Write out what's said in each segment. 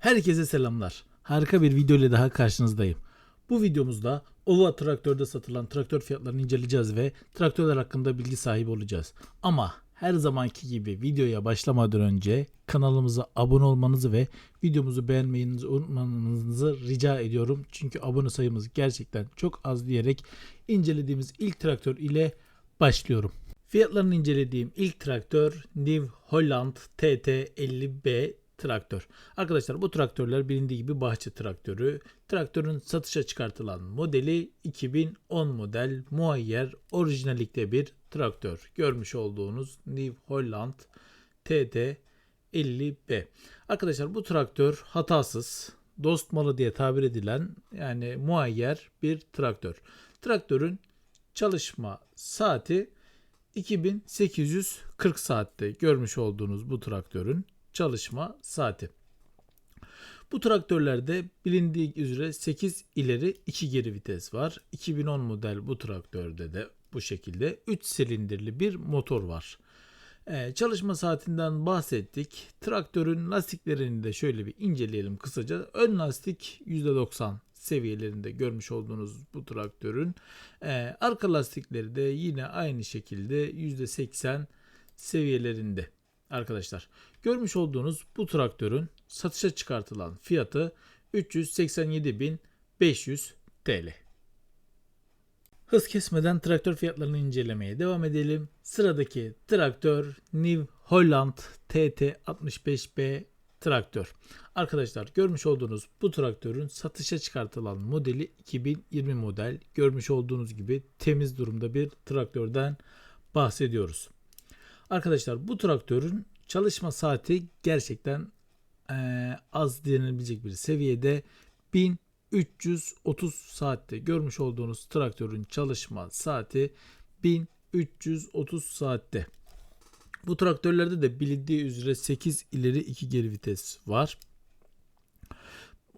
Herkese selamlar. Harika bir video ile daha karşınızdayım. Bu videomuzda Ova traktörde satılan traktör fiyatlarını inceleyeceğiz ve traktörler hakkında bilgi sahibi olacağız. Ama her zamanki gibi videoya başlamadan önce kanalımıza abone olmanızı ve videomuzu beğenmenizi unutmamanızı rica ediyorum. Çünkü abone sayımız gerçekten çok az diyerek incelediğimiz ilk traktör ile başlıyorum. Fiyatlarını incelediğim ilk traktör New Holland TT50B traktör. Arkadaşlar bu traktörler bilindiği gibi bahçe traktörü. Traktörün satışa çıkartılan modeli 2010 model muayyer orijinallikte bir traktör. Görmüş olduğunuz New Holland TT50B. Arkadaşlar bu traktör hatasız, dost malı diye tabir edilen yani muayyer bir traktör. Traktörün çalışma saati 2840 saatte görmüş olduğunuz bu traktörün çalışma saati. Bu traktörlerde bilindiği üzere 8 ileri 2 geri vites var. 2010 model bu traktörde de bu şekilde 3 silindirli bir motor var. Ee, çalışma saatinden bahsettik. Traktörün lastiklerini de şöyle bir inceleyelim kısaca. Ön lastik %90 seviyelerinde görmüş olduğunuz bu traktörün. Ee, arka lastikleri de yine aynı şekilde %80 seviyelerinde arkadaşlar. Görmüş olduğunuz bu traktörün satışa çıkartılan fiyatı 387.500 TL. Hız kesmeden traktör fiyatlarını incelemeye devam edelim. Sıradaki traktör New Holland TT65B traktör. Arkadaşlar görmüş olduğunuz bu traktörün satışa çıkartılan modeli 2020 model. Görmüş olduğunuz gibi temiz durumda bir traktörden bahsediyoruz. Arkadaşlar bu traktörün çalışma saati gerçekten eee, az denilebilecek bir seviyede 1330 saatte görmüş olduğunuz traktörün çalışma saati 1330 saatte. Bu traktörlerde de bilindiği üzere 8 ileri 2 geri vites var.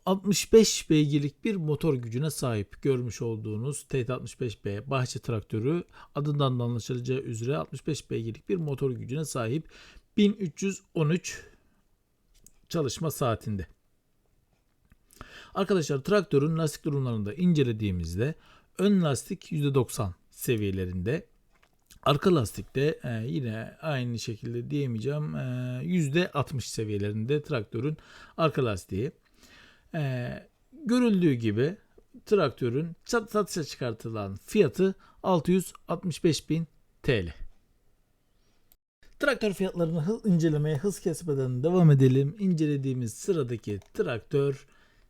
65 beygirlik bir motor gücüne sahip görmüş olduğunuz TT65B bahçe traktörü adından da anlaşılacağı üzere 65 beygirlik bir motor gücüne sahip 1313 çalışma saatinde. Arkadaşlar traktörün lastik durumlarını da incelediğimizde ön lastik %90 seviyelerinde. Arka lastikte e, yine aynı şekilde diyemeyeceğim e, %60 seviyelerinde traktörün arka lastiği. E, görüldüğü gibi traktörün sat- satışa çıkartılan fiyatı 665.000 TL. Traktör fiyatlarını hız incelemeye hız kesmeden devam edelim. İncelediğimiz sıradaki traktör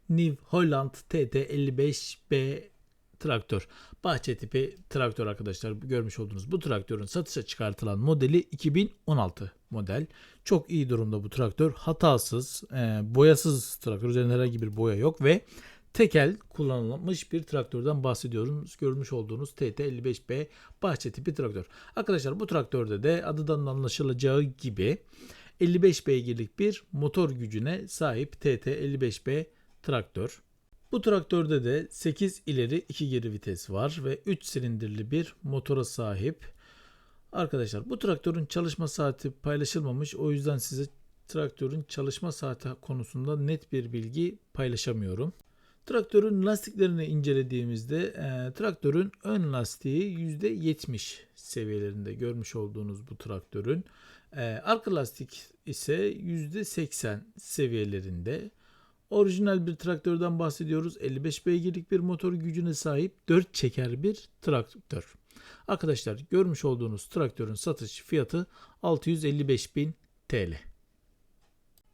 New Holland TT55B traktör. Bahçe tipi traktör arkadaşlar görmüş olduğunuz bu traktörün satışa çıkartılan modeli 2016 model. Çok iyi durumda bu traktör. Hatasız, e, boyasız traktör. Üzerinde herhangi bir boya yok ve tekel kullanılmış bir traktörden bahsediyoruz. Görmüş olduğunuz TT55B bahçe tipi traktör. Arkadaşlar bu traktörde de adından anlaşılacağı gibi 55 beygirlik bir motor gücüne sahip TT55B traktör. Bu traktörde de 8 ileri 2 geri vites var ve 3 silindirli bir motora sahip. Arkadaşlar bu traktörün çalışma saati paylaşılmamış. O yüzden size traktörün çalışma saati konusunda net bir bilgi paylaşamıyorum. Traktörün lastiklerini incelediğimizde e, traktörün ön lastiği %70 seviyelerinde görmüş olduğunuz bu traktörün. E, arka lastik ise %80 seviyelerinde. Orijinal bir traktörden bahsediyoruz. 55 beygirlik bir motor gücüne sahip 4 çeker bir traktör. Arkadaşlar görmüş olduğunuz traktörün satış fiyatı 655.000 TL.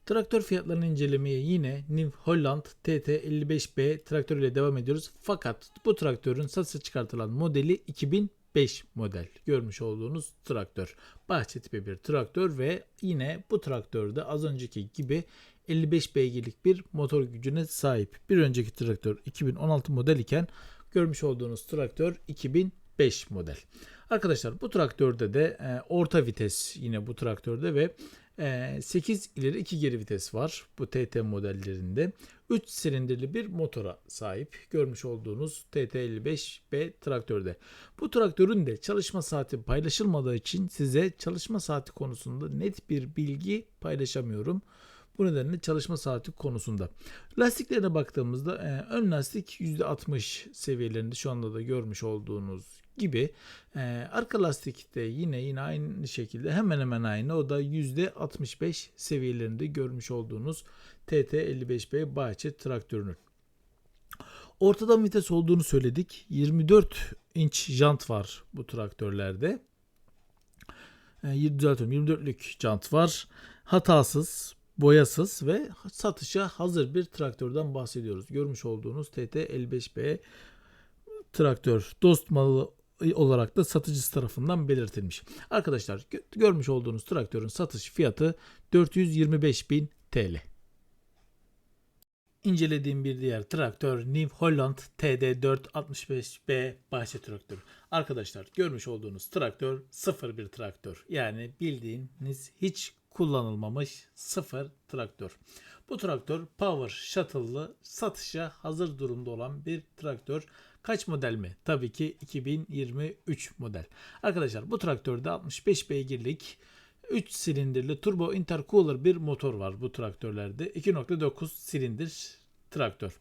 Traktör fiyatlarını incelemeye yine New Holland TT55B traktör ile devam ediyoruz. Fakat bu traktörün satışa çıkartılan modeli 2005 model. Görmüş olduğunuz traktör. Bahçe tipi bir traktör ve yine bu traktörde az önceki gibi 55 beygirlik bir motor gücüne sahip. Bir önceki traktör 2016 model iken görmüş olduğunuz traktör 2005 model. Arkadaşlar bu traktörde de e, orta vites yine bu traktörde ve 8 ileri 2 geri vites var bu TT modellerinde. 3 silindirli bir motora sahip görmüş olduğunuz TT55B traktörde. Bu traktörün de çalışma saati paylaşılmadığı için size çalışma saati konusunda net bir bilgi paylaşamıyorum. Bu nedenle çalışma saati konusunda. Lastiklerine baktığımızda e, ön lastik %60 seviyelerinde şu anda da görmüş olduğunuz gibi. E, arka lastik de yine yine aynı şekilde hemen hemen aynı. O da %65 seviyelerinde görmüş olduğunuz TT55B Bahçe traktörünün. Ortadan vites olduğunu söyledik. 24 inç jant var bu traktörlerde. E, düzeltiyorum 24'lük jant var. Hatasız, boyasız ve satışa hazır bir traktörden bahsediyoruz. Görmüş olduğunuz TT55B traktör dost malı olarak da satıcısı tarafından belirtilmiş. Arkadaşlar görmüş olduğunuz traktörün satış fiyatı 425.000 TL. İncelediğim bir diğer traktör New Holland TD465B bahçe traktörü. Arkadaşlar görmüş olduğunuz traktör sıfır bir traktör. Yani bildiğiniz hiç kullanılmamış sıfır traktör. Bu traktör Power Shuttle'lı satışa hazır durumda olan bir traktör. Kaç model mi? Tabii ki 2023 model. Arkadaşlar bu traktörde 65 beygirlik 3 silindirli turbo intercooler bir motor var bu traktörlerde. 2.9 silindir traktör.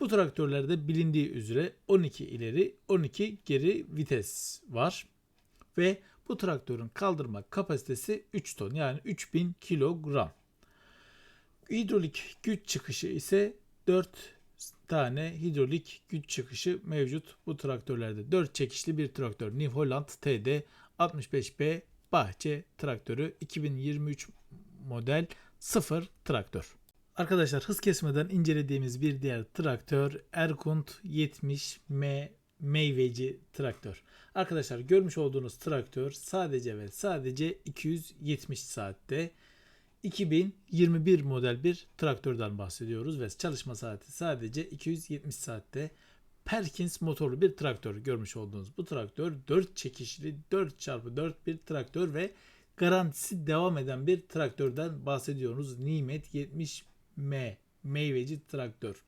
Bu traktörlerde bilindiği üzere 12 ileri 12 geri vites var ve bu traktörün kaldırma kapasitesi 3 ton yani 3000 kilogram. Hidrolik güç çıkışı ise 4 tane hidrolik güç çıkışı mevcut bu traktörlerde. 4 çekişli bir traktör New Holland TD 65B bahçe traktörü 2023 model 0 traktör. Arkadaşlar hız kesmeden incelediğimiz bir diğer traktör Erkund 70M meyveci traktör. Arkadaşlar görmüş olduğunuz traktör sadece ve sadece 270 saatte 2021 model bir traktörden bahsediyoruz ve çalışma saati sadece 270 saatte Perkins motorlu bir traktör görmüş olduğunuz bu traktör 4 çekişli 4x4 bir traktör ve garantisi devam eden bir traktörden bahsediyoruz. Nimet 70M meyveci traktör.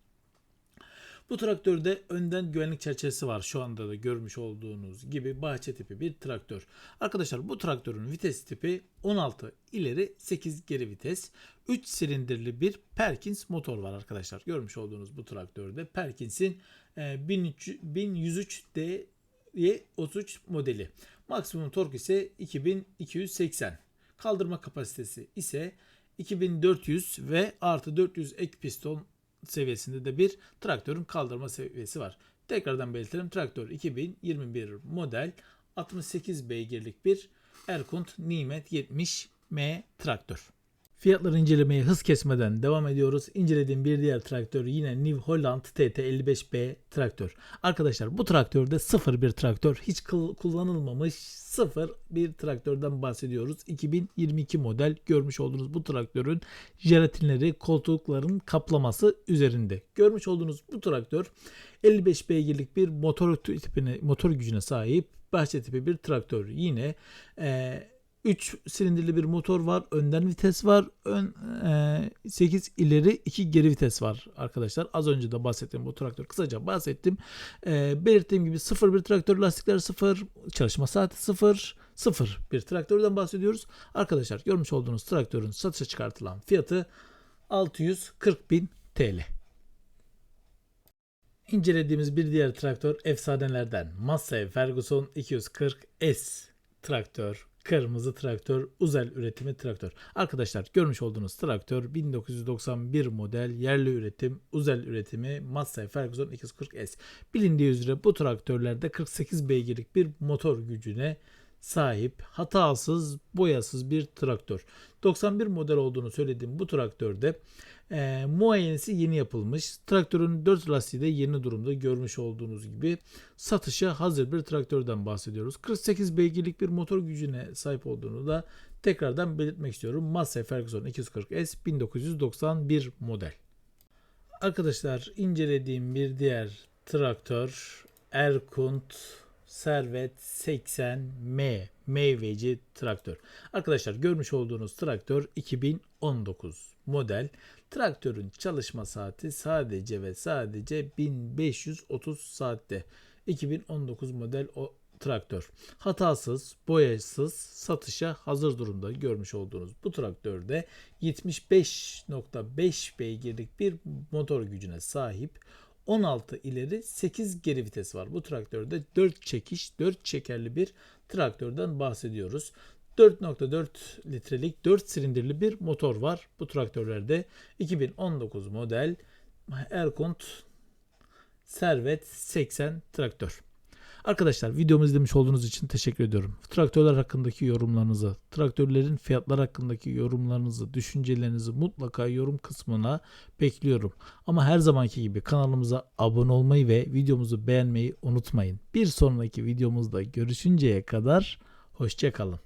Bu traktörde önden güvenlik çerçevesi var. Şu anda da görmüş olduğunuz gibi bahçe tipi bir traktör. Arkadaşlar bu traktörün vites tipi 16 ileri 8 geri vites. 3 silindirli bir Perkins motor var arkadaşlar. Görmüş olduğunuz bu traktörde Perkins'in 1103D 33 modeli. Maksimum tork ise 2280. Kaldırma kapasitesi ise 2400 ve artı 400 ek piston seviyesinde de bir traktörün kaldırma seviyesi var. Tekrardan belirtelim traktör 2021 model 68 beygirlik bir Erkund Nimet 70M traktör. Fiyatları incelemeye hız kesmeden devam ediyoruz. İncelediğim bir diğer traktör yine New Holland TT55B traktör. Arkadaşlar bu traktörde sıfır bir traktör. Hiç kullanılmamış sıfır bir traktörden bahsediyoruz. 2022 model görmüş olduğunuz bu traktörün jelatinleri koltukların kaplaması üzerinde. Görmüş olduğunuz bu traktör 55 beygirlik bir motor tipine, motor gücüne sahip bahçe tipi bir traktör. Yine eee 3 silindirli bir motor var. Önden vites var. Ön e, 8 ileri 2 geri vites var arkadaşlar. Az önce de bahsettiğim bu traktör kısaca bahsettim. E, belirttiğim gibi 0 bir traktör lastikler 0 çalışma saati 0 0 bir traktörden bahsediyoruz. Arkadaşlar görmüş olduğunuz traktörün satışa çıkartılan fiyatı 640 bin TL. İncelediğimiz bir diğer traktör efsanelerden Massey Ferguson 240 S traktör Kırmızı traktör, Uzel üretimi traktör. Arkadaşlar görmüş olduğunuz traktör 1991 model yerli üretim, Uzel üretimi Massey Ferguson 240S. Bilindiği üzere bu traktörlerde 48 beygirlik bir motor gücüne sahip hatasız boyasız bir traktör. 91 model olduğunu söylediğim bu traktörde e, muayenesi yeni yapılmış. Traktörün 4 lastiği de yeni durumda görmüş olduğunuz gibi satışa hazır bir traktörden bahsediyoruz. 48 beygirlik bir motor gücüne sahip olduğunu da tekrardan belirtmek istiyorum. Massey Ferguson 240S 1991 model. Arkadaşlar incelediğim bir diğer traktör Erkund Servet 80M meyveci traktör. Arkadaşlar görmüş olduğunuz traktör 2019 model. Traktörün çalışma saati sadece ve sadece 1530 saatte. 2019 model o traktör. Hatasız, boyasız satışa hazır durumda görmüş olduğunuz bu traktörde 75.5 beygirlik bir motor gücüne sahip 16 ileri 8 geri vites var. Bu traktörde 4 çekiş 4 çekerli bir traktörden bahsediyoruz. 4.4 litrelik 4 silindirli bir motor var. Bu traktörlerde 2019 model Erkont Servet 80 traktör. Arkadaşlar videomu izlemiş olduğunuz için teşekkür ediyorum. Traktörler hakkındaki yorumlarınızı, traktörlerin fiyatlar hakkındaki yorumlarınızı, düşüncelerinizi mutlaka yorum kısmına bekliyorum. Ama her zamanki gibi kanalımıza abone olmayı ve videomuzu beğenmeyi unutmayın. Bir sonraki videomuzda görüşünceye kadar hoşçakalın.